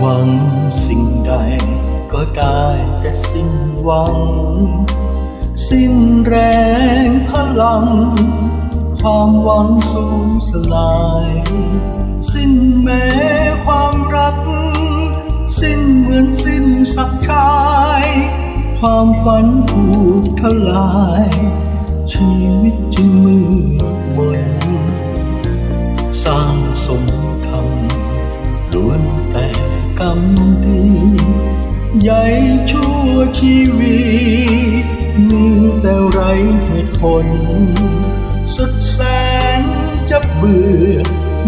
หวังสิ่งใดก็ได้แต่สิ้นหวัง สิ้นแรงพลัง ความหวังสูญสลาย สิ้นแม้ความรัก สิ้นเหมือนสิ้นสักชาย ความฝันถูกทลาย ชีวิตจึงมืดมนสร้างสมธรรมล้วนแต่ กรรมดีใหญ่ชั่วชีวิต มีแต่ไรเหตุผล สุดแสนจะเบื่อ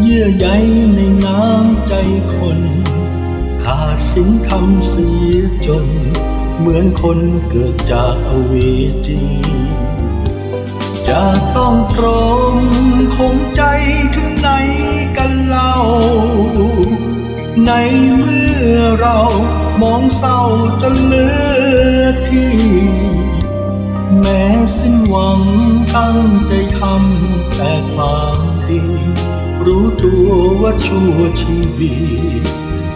เยื่อใยในน้ำใจคนขาดสิ่งทำเสียจน เหมือนคนเกิดจากอเวจีจะต้องตรงคงใจถึงไหนกัน ในเมื่อเรามองเศร้าจนเหลือที่ แม้สิ้นหวังตั้งใจทำแต่ความดี รู้ตัวว่าชั่วชีวิต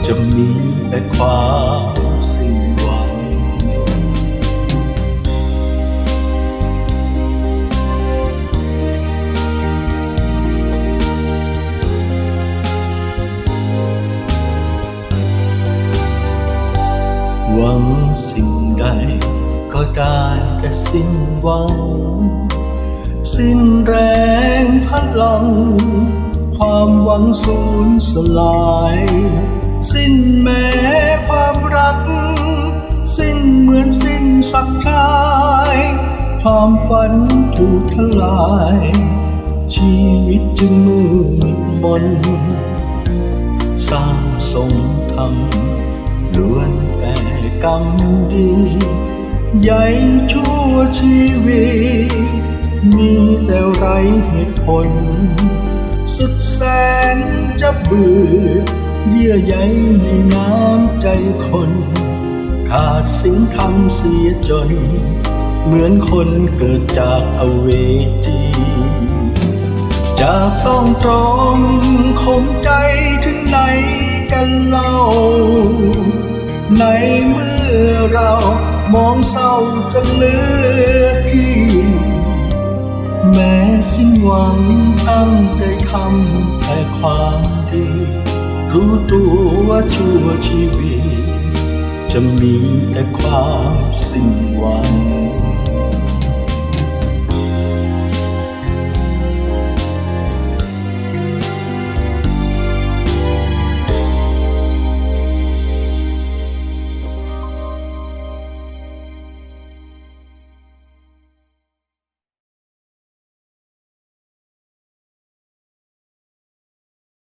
จะมีแต่ความ หวังสิ่งใด ก็ได้แต่สิ้นหวัง สิ้นแรงพลัง ความหวังสูญสลาย สิ้นแม้ความรัก สิ้นเหมือนสิ้นสักชาย ความฝันถูกทลาย ชีวิตจึงมืดมนสร้างสมธรรมล้วน กรรมดีใหญ่ชั่วชีวิต มีแต่ไรเหตุผล สุดแสนจะเบื่อ เยื่อใยในน้ำใจคน ขาดสิ่งทำเสียจน เหมือนคนเกิดจากอเวจีจะต้องตรองคมใจถึงไหนกันเล่า ในเมื่อเรามองเศร้าจนเลือที่ แม้สิ้นหวังตั้งใจทำแต่ความดี รู้ตัวว่าชั่วชีวิต จะมีแต่ความสิ้นหวัง